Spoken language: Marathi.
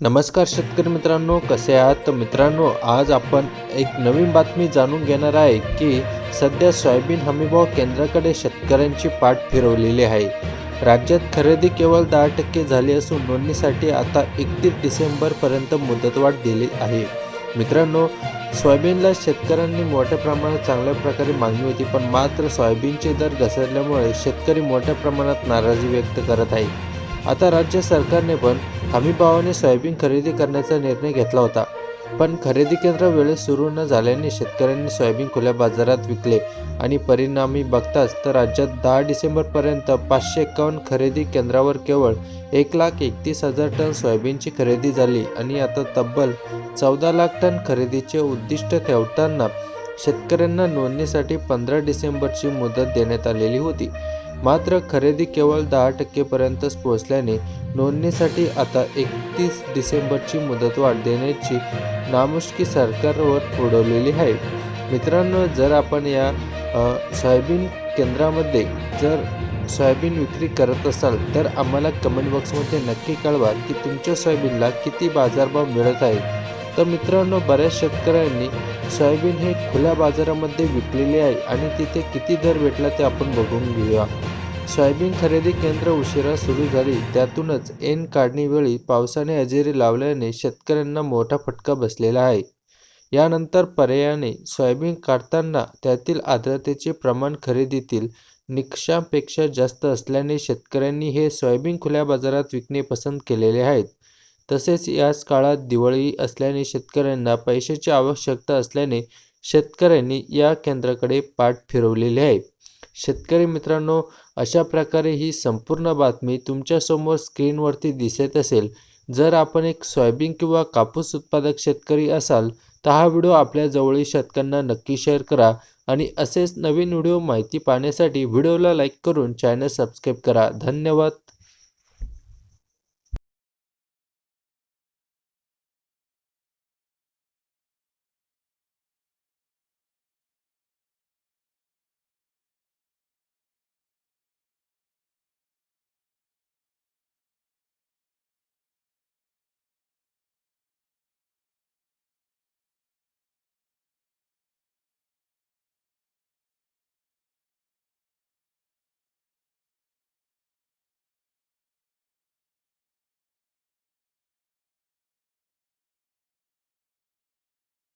नमस्कार शेतकरी मित्रांनो कसे आहात? तर मित्रांनो आज आपण एक नवीन बातमी जाणून घेणार आहे की सध्या सोयाबीन हमीभाव केंद्राकडे शेतकऱ्यांची पाठ फिरवलेली आहे. राज्यात खरेदी केवळ दहा टक्के झाली असून नोंदणीसाठी आता एकतीस डिसेंबरपर्यंत मुदतवाढ दिली आहे. मित्रांनो सोयाबीनला शेतकऱ्यांनी मोठ्या प्रमाणात चांगल्या प्रकारे मागणी होती पण मात्र सोयाबीनचे दर घसरल्यामुळे शेतकरी मोठ्या प्रमाणात नाराजी व्यक्त करत आहे. आता राज्य सरकारने पण हमीभावाने सोयाबीन खरेदी करण्याचा निर्णय घेतला होता. पण खरेदी केंद्र वेळेत सुरू न झाल्याने शेतकऱ्यांनी सोयाबीन खुल्या बाजारात विकले आणि परिणामी बघताच तर राज्यात दहा डिसेंबरपर्यंत पाचशे एकावन्न खरेदी केंद्रावर केवळ एक लाख एकतीस हजार टन सोयाबीनची खरेदी झाली आणि आता तब्बल चौदा लाख टन खरेदीचे उद्दिष्ट ठेवताना शेतकऱ्यांना नोंदणीसाठी पंधरा डिसेंबरची मुदत देण्यात आलेली होती. मात्र खरेदी केवळ दहा टक्केपर्यंतच पोहोचल्याने नोंदणीसाठी आता एकतीस डिसेंबरची मुदतवाढ देण्याची नामुष्की सरकारवर उडवलेली आहे. मित्रांनो जर आपण या सोयाबीन केंद्रामध्ये जर सोयाबीन विक्री करत असाल तर आम्हाला कमेंट बॉक्समध्ये नक्की कळवा की तुमच्या सोयाबीनला किती बाजारभाव मिळत आहे. तर मित्रांनो बऱ्याच शेतकऱ्यांनी सोयाबीन हे खुल्या बाजारामध्ये विकलेले आहे आणि तिथे किती दर भेटला ते आपण बघून घेऊया. सोयाबीन खरेदी केंद्र उशिरा सुरू झाली. त्यातूनच ऐन काढणीवेळी पावसाने हजेरी लावल्याने शेतकऱ्यांना मोठा फटका बसलेला आहे. यानंतर पर्यायाने सोयाबीन काढताना त्यातील आर्द्रतेचे प्रमाण खरेदीतील निकषापेक्षा जास्त असल्याने शेतकऱ्यांनी हे सोयाबीन खुल्या बाजारात विकणे पसंत केलेले आहेत. तसेच याच काळात दिवाळी असल्याने शेतकऱ्यांना पैशाची आवश्यकता असल्याने शेतकऱ्यांनी या केंद्राकडे पाठ फिरवलेली आहे. शेतकरी मित्रांनो अशा प्रकारे ही संपूर्ण बातमी तुमच्यासमोर स्क्रीनवरती दिसत असेल जर आपण एक सोयाबीन किंवा कापूस उत्पादक शेतकरी असाल तर हा व्हिडिओ आपल्या जवळील शेतकऱ्यांना नक्की शेअर करा आणि असेच नवीन व्हिडिओ माहिती पाहण्यासाठी व्हिडिओला लाईक करून चॅनल सबस्क्राईब करा. धन्यवाद.